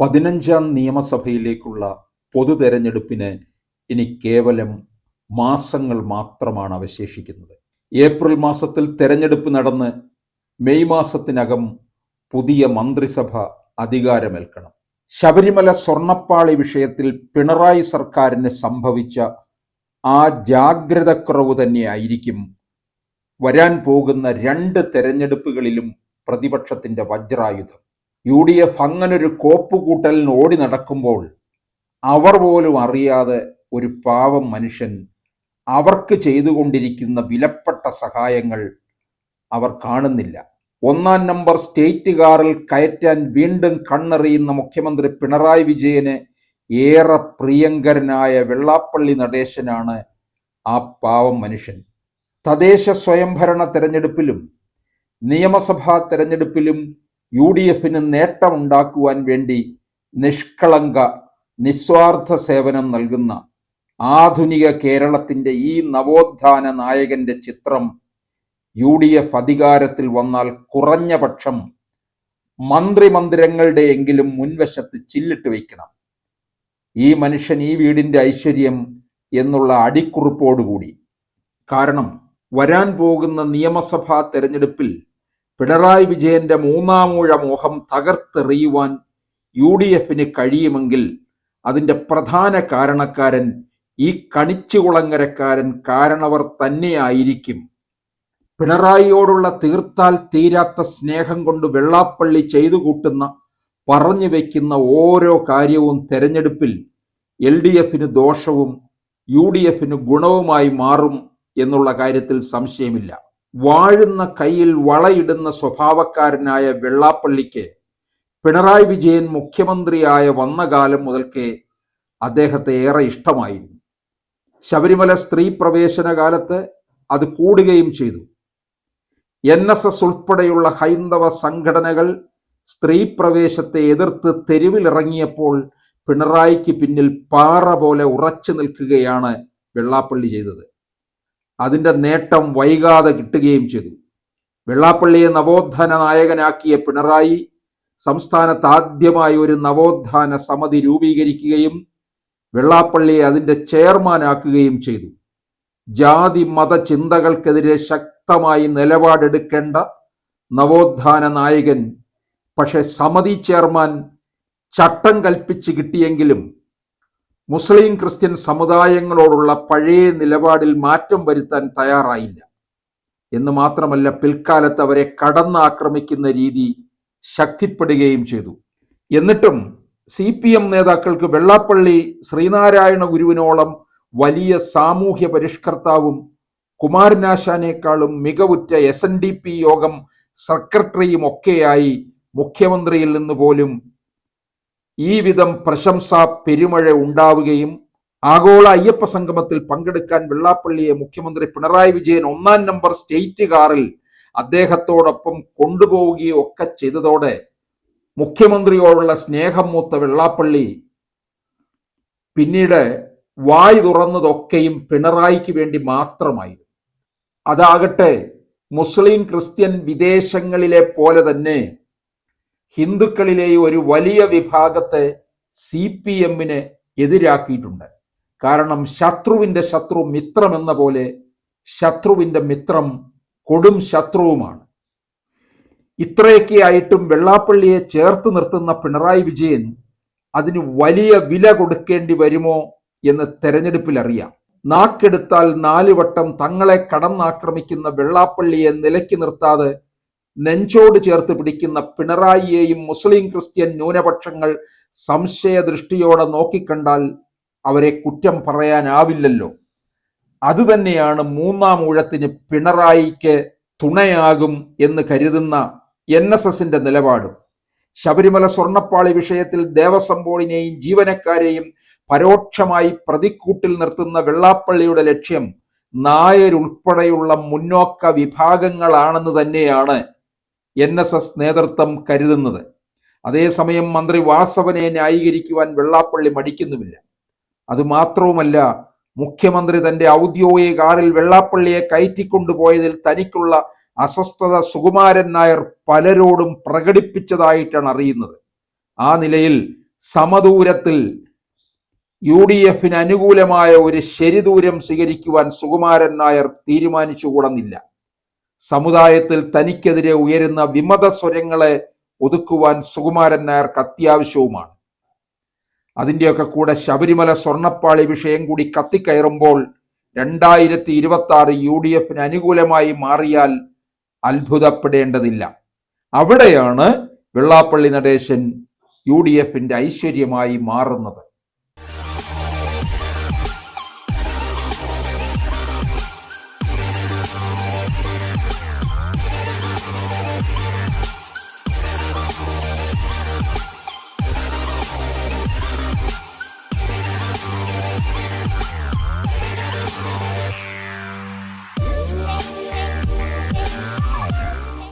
പതിനഞ്ചാം നിയമസഭയിലേക്കുള്ള പൊതു തെരഞ്ഞെടുപ്പിന് ഇനി കേവലം മാസങ്ങൾ മാത്രമാണ് അവശേഷിക്കുന്നത്. ഏപ്രിൽ മാസത്തിൽ തെരഞ്ഞെടുപ്പ് നടന്ന് മെയ് മാസത്തിനകം പുതിയ മന്ത്രിസഭ അധികാരമേൽക്കണം. ശബരിമല സ്വർണപ്പാളി വിഷയത്തിൽ പിണറായി സർക്കാരിന് സംഭവിച്ച ആ ജാഗ്രതക്കുറവ് തന്നെയായിരിക്കും വരാൻ പോകുന്ന രണ്ട് തെരഞ്ഞെടുപ്പുകളിലും പ്രതിപക്ഷത്തിന്റെ വജ്രായുധം. യു ഡി എഫ് അങ്ങനൊരു കോപ്പുകൂട്ടലിന് ഓടി നടക്കുമ്പോൾ അവർ പോലും അറിയാതെ ഒരു പാവം മനുഷ്യൻ അവർക്ക് ചെയ്തുകൊണ്ടിരിക്കുന്ന വിലപ്പെട്ട സഹായങ്ങൾ അവർ കാണുന്നില്ല. ഒന്നാം നമ്പർ സ്റ്റേറ്റ് കാറിൽ കയറ്റാൻ വീണ്ടും കണ്ണെറിയുന്ന മുഖ്യമന്ത്രി പിണറായി വിജയന് ഏറെ പ്രിയങ്കരനായ വെള്ളാപ്പള്ളി നടേശനാണ് ആ പാവം മനുഷ്യൻ. തദ്ദേശ സ്വയംഭരണ തെരഞ്ഞെടുപ്പിലും നിയമസഭാ തെരഞ്ഞെടുപ്പിലും യു ഡി എഫിന് നേട്ടമുണ്ടാക്കുവാൻ വേണ്ടി നിഷ്കളങ്ക നിസ്വാർത്ഥ സേവനം നൽകുന്ന ആധുനിക കേരളത്തിന്റെ ഈ നവോത്ഥാന നായകന്റെ ചിത്രം യു ഡി എഫ് അധികാരത്തിൽ വന്നാൽ കുറഞ്ഞ പക്ഷം മന്ത്രിമന്ദിരങ്ങളുടെ എങ്കിലും മുൻവശത്ത് ചില്ലിട്ട് വയ്ക്കണം. ഈ മനുഷ്യൻ ഈ വീടിന്റെ ഐശ്വര്യം എന്നുള്ള അടിക്കുറിപ്പോടുകൂടി. കാരണം വരാൻ പോകുന്ന നിയമസഭാ തെരഞ്ഞെടുപ്പിൽ പിണറായി വിജയന്റെ മൂന്നാമൂഴ മോഹം തകർത്തെറിയുവാൻ യു ഡി എഫിന് കഴിയുമെങ്കിൽ അതിന്റെ പ്രധാന കാരണക്കാരൻ ഈ കണിച്ചുകുളങ്ങരക്കാരൻ കാരണവർ തന്നെയായിരിക്കും. പിണറായിയോടുള്ള തീർത്താൽ തീരാത്ത സ്നേഹം കൊണ്ട് വെള്ളാപ്പള്ളി ചെയ്തു കൂട്ടുന്ന പറഞ്ഞു വയ്ക്കുന്ന ഓരോ കാര്യവും തെരഞ്ഞെടുപ്പിൽ എൽ ഡി എഫിന് ദോഷവും യു ഡി എഫിന് ഗുണവുമായി മാറും എന്നുള്ള കാര്യത്തിൽ സംശയമില്ല. വാഴുന്ന കയ്യിൽ വളയിടുന്ന സ്വഭാവക്കാരനായ വെള്ളാപ്പള്ളിക്ക് പിണറായി വിജയൻ മുഖ്യമന്ത്രിയായ വന്ന കാലം മുതൽക്കേ അദ്ദേഹത്തെ ഏറെ ഇഷ്ടമായിരുന്നു. ശബരിമല സ്ത്രീ പ്രവേശന കാലത്ത് അത് കൂടുകയും ചെയ്തു. എൻ എസ് എസ് ഉൾപ്പെടെയുള്ള ഹൈന്ദവ സംഘടനകൾ സ്ത്രീ പ്രവേശത്തെ എതിർത്ത് തെരുവിലിറങ്ങിയപ്പോൾ പിണറായിക്ക് പിന്നിൽ പാറ പോലെ ഉറച്ചു നിൽക്കുകയാണ് വെള്ളാപ്പള്ളി ചെയ്തത്. അതിന്റെ നേട്ടം വൈകാതെ കിട്ടുകയും ചെയ്തു. വെള്ളാപ്പള്ളിയെ നവോത്ഥാന നായകനാക്കിയ പിണറായി സംസ്ഥാനത്ത് ആദ്യമായി ഒരു നവോത്ഥാന സമിതി രൂപീകരിക്കുകയും വെള്ളാപ്പള്ളിയെ അതിന്റെ ചെയർമാനാക്കുകയും ചെയ്തു. ജാതി മത ചിന്തകൾക്കെതിരെ ശക്തമായി നിലപാടെടുക്കേണ്ട നവോത്ഥാന നായകൻ പക്ഷെ സമിതി ചെയർമാൻ ചട്ടം കൽപ്പിച്ച് കിട്ടിയെങ്കിലും മുസ്ലിം ക്രിസ്ത്യൻ സമുദായങ്ങളോടുള്ള പഴയ നിലപാടിൽ മാറ്റം വരുത്താൻ തയ്യാറായില്ല. എന്ന് മാത്രമല്ല പിൽക്കാലത്ത് അവരെ കടന്നാക്രമിക്കുന്ന രീതി ശക്തിപ്പെടുകയും ചെയ്തു. എന്നിട്ടും സി പി എം നേതാക്കൾക്ക് വെള്ളാപ്പള്ളി ശ്രീനാരായണ ഗുരുവിനോളം വലിയ സാമൂഹ്യ പരിഷ്കർത്താവും കുമാരനാശാനേക്കാളും മികവുറ്റ എസ് എൻ ഡി പി യോഗം സെക്രട്ടറിയും ഒക്കെയായി മുഖ്യമന്ത്രിയിൽ നിന്ന് പോലും ഈ വിധം പ്രശംസാ പെരുമഴ ഉണ്ടാവുകയും ആഗോള അയ്യപ്പ സംഗമത്തിൽ പങ്കെടുക്കാൻ വെള്ളാപ്പള്ളിയെ മുഖ്യമന്ത്രി പിണറായി വിജയൻ ഒന്നാം നമ്പർ സ്റ്റേറ്റ് കാറിൽ അദ്ദേഹത്തോടൊപ്പം കൊണ്ടുപോവുകയും ഒക്കെ ചെയ്തതോടെ മുഖ്യമന്ത്രിയോടുള്ള സ്നേഹം മൂത്ത വെള്ളാപ്പള്ളി പിന്നീട് വായി തുറന്നതൊക്കെയും പിണറായിക്ക് വേണ്ടി മാത്രമായിരുന്നു അതാകട്ടെ മുസ്ലിം ക്രിസ്ത്യൻ വിദേശങ്ങളിലെ പോലെ തന്നെ ഹിന്ദുക്കളിലെ ഒരു വലിയ വിഭാഗത്തെ സി പി എമ്മിന് എതിരാക്കിയിട്ടുണ്ട്. കാരണം ശത്രുവിന്റെ ശത്രു മിത്രം എന്ന പോലെ ശത്രുവിന്റെ മിത്രം കൊടും ശത്രുവുമാണ്. ഇത്രയൊക്കെ ആയിട്ടും വെള്ളാപ്പള്ളിയെ ചേർത്ത് നിർത്തുന്ന പിണറായി വിജയൻ അതിന് വലിയ വില കൊടുക്കേണ്ടി വരുമോ എന്ന് തെരഞ്ഞെടുപ്പിൽ അറിയാം നാക്കെടുത്താൽ നാലുവട്ടം തങ്ങളെ കടന്നാക്രമിക്കുന്ന വെള്ളാപ്പള്ളിയെ നിലയ്ക്ക് നിർത്താതെ നെഞ്ചോട് ചേർത്ത് പിടിക്കുന്ന പിണറായിയെയും മുസ്ലിം ക്രിസ്ത്യൻ ന്യൂനപക്ഷങ്ങൾ സംശയദൃഷ്ടിയോടെ നോക്കിക്കണ്ടാൽ അവരെ കുറ്റം പറയാനാവില്ലല്ലോ. അതുതന്നെയാണ് മൂന്നാം ഊഴത്തിന് പിണറായിക്ക് തുണയാകും എന്ന് കരുതുന്ന എൻ എസ് എസിന്റെ നിലപാടും. ശബരിമല സ്വർണപ്പാളി വിഷയത്തിൽ ദേവസ്വം ബോർഡിനെയും ജീവനക്കാരെയും പരോക്ഷമായി പ്രതിക്കൂട്ടിൽ നിർത്തുന്ന വെള്ളാപ്പള്ളിയുടെ ലക്ഷ്യം നായരുൾപ്പെടെയുള്ള മുന്നോക്ക വിഭാഗങ്ങളാണെന്ന് തന്നെയാണ് എൻ എസ് എസ് നേതൃത്വം കരുതുന്നത്. അതേസമയം മന്ത്രി വാസവനെ ന്യായീകരിക്കുവാൻ വെള്ളാപ്പള്ളി മടിക്കുന്നുമില്ല. അതുമാത്രവുമല്ല മുഖ്യമന്ത്രി തന്റെ ഔദ്യോഗിക കാറിൽ വെള്ളാപ്പള്ളിയെ കയറ്റിക്കൊണ്ടുപോയതിൽ തനിക്കുള്ള അസ്വസ്ഥത സുകുമാരൻ നായർ പലരോടും പ്രകടിപ്പിച്ചതായിട്ടാണ് അറിയുന്നത്. ആ നിലയിൽ സമദൂരത്തിൽ യു ഡി എഫിന് അനുകൂലമായ ഒരു ശരിദൂരം സ്വീകരിക്കുവാൻ സുകുമാരൻ നായർ തീരുമാനിച്ചുകൂടുന്നില്ല. സമുദായത്തിൽ തനിക്കെതിരെ ഉയരുന്ന വിമത സ്വരങ്ങളെ ഒതുക്കുവാൻ സുകുമാരൻ നായർക്ക് അത്യാവശ്യവുമാണ്. അതിന്റെയൊക്കെ കൂടെ ശബരിമല സ്വർണപ്പാളി വിഷയം കൂടി കത്തിക്കയറുമ്പോൾ രണ്ടായിരത്തി ഇരുപത്തി ആറ് യു ഡി എഫിന് അനുകൂലമായി മാറിയാൽ അത്ഭുതപ്പെടേണ്ടതില്ല. അവിടെയാണ് വെള്ളാപ്പള്ളി നടേശൻ യു ഡി എഫിന്റെ ഐശ്വര്യമായി മാറുന്നത്.